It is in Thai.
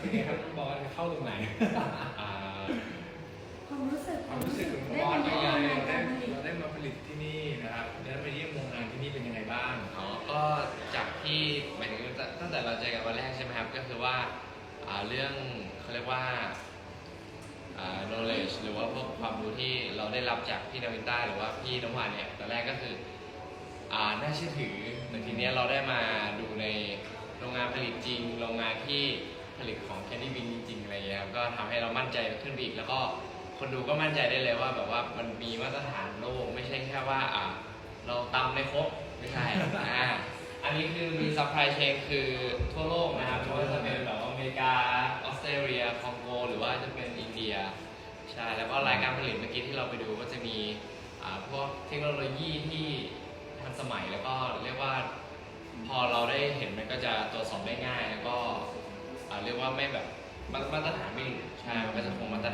เป็นไงครับน้องบอสเข้าตรงไหนอ่าความรู้สึกความรู้สึกของน้องบอสเป็นไงเราได้เราได้มาผลิตที่นี่นะครับได้ไปเยี่ยมโรงงานที่นี่เป็นยังไงบ้างอ๋อก็จากที่หมายถึงตั้งแต่เราเจอกันวันแรกใช่ไหมครับ ก็คือว่าอ่าเรื่องเขาเรียกว่าอ่า knowledge หรือว่าพวกความรู้ที่เราได้รับจากพี่นาวินต้าหรือว่าพี่น้ำหวานเนี่ยตอนแรกก็คืออ่าน่าเชื่อถือแต่ทีเนี้ยเราได้มาดูในโรงงานผลิตจริง โรงงานที่ ผลิตของแคนดี้บินจริงๆอะไรเงี้ยครับก็ทำให้เรามั่นใจขึ้นไปอีกแล้วก็คนดูก็มั่นใจได้เลยว่าแบบว่ามันมีมาตรฐานโลกไม่ใช่แค่ว่าอ่าเราตำในครกไม่ใช่อ่าอันนี้คือมีซัพพลายเชนคือทั่วโลกนะครับไม่ว่าจะเป็นแบบอเมริกาออสเตรเลียคองโกหรือว่าจะเป็นอินเดียใช่แล้วก็รายการผลิตเมื่อกี้ที่เราไปดูก็จะมีอ่าพวกเทคโนโลยีที่ทันสมัยแล้วก็เรียกว่าพอเราได้เห็นมันก็จะตรวจสอบได้ง่ายแล้วก็ เรียกว่าไม่แบบมาตรฐานไม่หลุดใช่มันก็จะคงมาตร